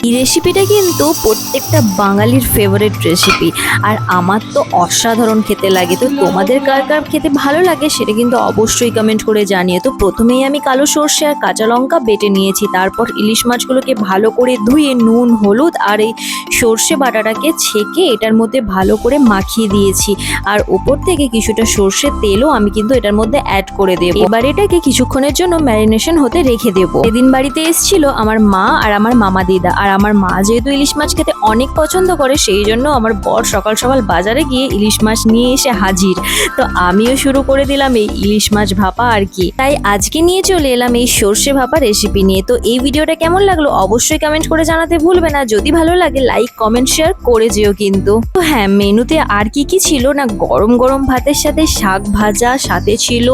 এই রেসিপিটা কিন্তু প্রত্যেকটা বাঙালির ফেভারিট রেসিপি আর আমার তো অসাধারণ খেতে লাগে। তো তোমাদের কার কার খেতে ভালো লাগে সেটা কিন্তু অবশ্যই কমেন্ট করে জানিয়ে তো প্রথমেই আমি কালো সর্ষে আর কাঁচা লঙ্কা বেটে নিয়েছি। তারপর ইলিশ মাছগুলোকে ভালো করে ধুয়ে নুন, হলুদ আর এই সর্ষে বাটাটাকে ছেঁকে এটার মধ্যে ভালো করে মাখিয়ে দিয়েছি। আর ওপর থেকে কিছুটা সর্ষের তেলও আমি কিন্তু এটার মধ্যে অ্যাড করে দেবো। এবার এটাকে কিছুক্ষণের জন্য ম্যারিনেশন হতে রেখে দেবো। এদিন বাড়িতে এসেছিল আমার মা আর আমার মামা দিদা আর আমার মা যেহেতু ইলিশ মাছ খেতে অনেক পছন্দ করে, সেই জন্য আমার বর সকাল সকাল বাজারে গিয়ে ইলিশ মাছ নিয়ে এসে হাজির। তো আমিও শুরু করে দিলাম এই ইলিশ মাছ ভাপা আর কি। তাই আজকে নিয়ে চলে এলাম এই সর্ষে ভাপা রেসিপি নিয়ে। তো এই ভিডিওটা কেমন লাগল অবশ্যই কমেন্ট করে জানাতে ভুলবে না। যদি ভালো লাগে লাইক কমেন্ট শেয়ার করে যেও কিন্তু। তো হ্যাঁ মেনুতে আর কি কি ছিল না? গরম গরম ভাতের সাথে শাক ভাজা, সাথে ছিল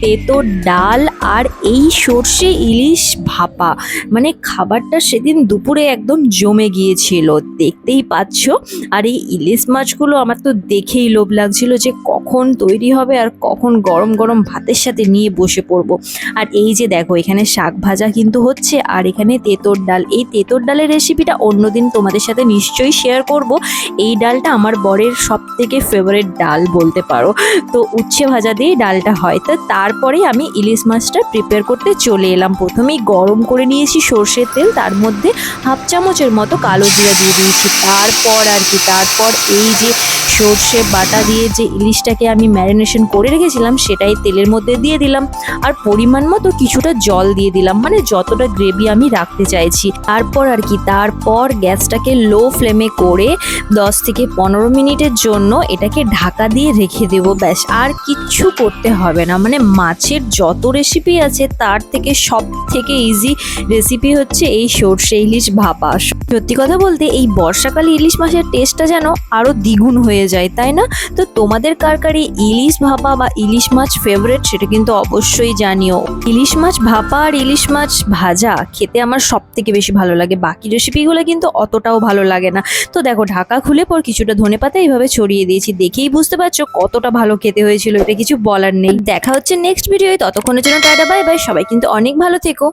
তেতো ডাল আর এই সর্ষে ইলিশ ভাপা। মানে খাবারটা সেদিন দুপুরে একদম জমে গিয়েছিল, দেখতেই পাচ্ছ। আর এই ইলিশ মাছগুলো আমার তো দেখেই লোভ লাগছিল যে কখন তৈরি হবে আর কখন গরম গরম ভাতের সাথে নিয়ে বসে পড়ব। আর এই যে দেখো, এখানে শাক ভাজা কিন্তু হচ্ছে আর এখানে তেঁতোর ডাল। এই তেঁতোর ডালের রেসিপিটা অন্যদিন তোমাদের সাথে নিশ্চয়ই শেয়ার করব। এই ডালটা আমার বরের সব থেকে ফেভারিট ডাল বলতে পারো। তো উচ্ছে ভাজা দিয়ে ডালটা হয়। তো তারপরেই আমি ইলিশ মাছটা প্রিপেয়ার করতে চলে এলাম। প্রথমেই গরম করে নিয়েছি সর্ষের তেল, তার মধ্যে হাফ চামচের মতো কালো জিরা দিয়ে দিয়েছি। তারপর আর কি তারপর এই যে সর্ষে বাটা দিয়ে যে ইলিশটাকে আমি ম্যারিনেশন করে রেখেছিলাম, সেটাই তেলের মধ্যে দিয়ে দিলাম। আর পরিমাণ মতো কিছুটা জল দিয়ে দিলাম মানে যতটা গ্রেভি আমি রাখতে চাইছি। তারপর আর কি, তারপর গ্যাসটাকে লো ফ্লেমে করে দশ থেকে পনেরো মিনিটের জন্য এটাকে ঢাকা দিয়ে রেখে দেবো, ব্যাস। আর কিচ্ছু করতে হবে না মানে মাছের যত রেসিপি আছে, তার থেকে সব থেকে ইজি রেসিপি হচ্ছে এই সর্ষে ইলিশ ভাপা। সত্যি কথা বলতে, এই বর্ষাকালে ইলিশ মাছের টেস্টটা যেন আরও দ্বিগুণ হয়ে যায়, তাই না? তো তোমাদের কার কার ইলিশ ভাপা বা ইলিশ মাছ ফেভারেট সেটা কিন্তু অবশ্যই জানিও। ইলিশ মাছ ভাপা আর ইলিশ মাছ ভাজা খেতে আমার সব থেকে বেশি ভালো লাগে। বাকি রেসিপিগুলো কিন্তু অতটাও ভালো লাগে না। তো দেখো, ঢাকা খুলে পর কিছুটা ধনে পাতা এইভাবে ছড়িয়ে দিয়েছি। দেখেই বুঝতে পারছ কতটা ভালো খেতে হয়েছিল, এটা কিছু বলার নেই। দেখা হচ্ছে নেক্সট ভিডিওয়ে ততক্ষণের জন্য টাটা বাই বাই সবাই কিন্তু অনেক ভালো থেকো।